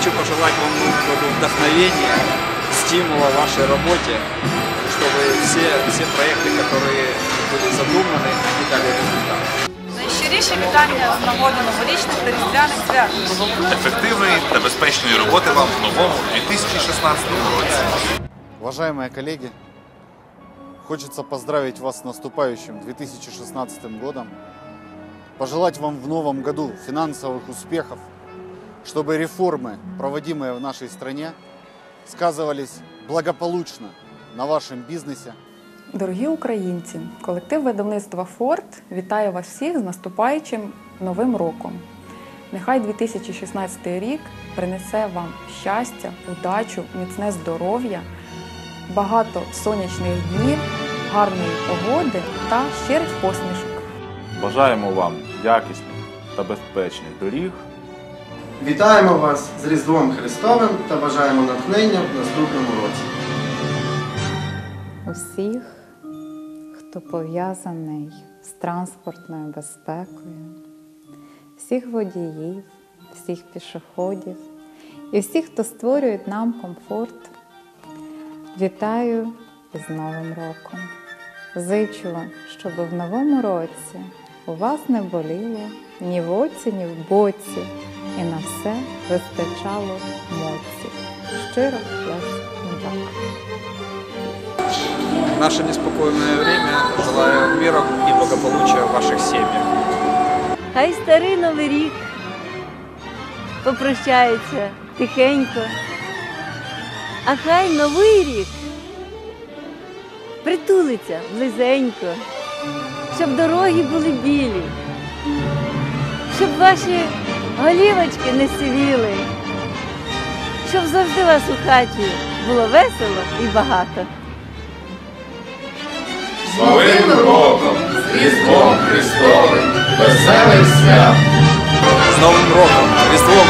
хочу пожелать вам в новом году вдохновения, стимула в вашей работе, чтобы все, все проекты, которые были задуманы, они дали результат. Найщиріші вітання з нагоди новорічних та різдвяних свят. ефективної та безпечної роботи вам в новому 2016 році. Уважаемые коллеги, хочется поздравить вас с наступающим 2016 годом, пожелать вам в новом году финансовых успехов, чтобы реформы, проводимые в нашей стране, сказывались благополучно на вашем бизнесе, Дорогі українці, колектив видавництва Форт вітає вас всіх з наступаючим новим роком. Нехай 2016 рік принесе вам щастя, удачу, міцне здоров'я, багато сонячних днів, гарної погоди та щирих посмішок. Бажаємо вам якісних та безпечних доріг. Вітаємо вас з Різдвом Христовим та бажаємо натхнення в наступному році. усіх, хто пов'язаний з транспортною безпекою, всіх водіїв, всіх пішоходів і всіх, хто створює нам комфорт. Вітаю із Новим роком! Зичу, щоб в новому році у вас не боліло ні в оці, ні в боці, і на все вистачало моці. Щиро вас наше неспокойное время желаю мира и благополучия в ваших семьях. Хай старий новий рік попрощається тихенько, а хай новий рік притулиться близенько, щоб дороги були білі, щоб ваші голівочки не сивіли, щоб завжди вас у хаті було весело і багато. З Новим роком! З Різдвом Христовим! Веселих свят! З Новим роком, Різдвом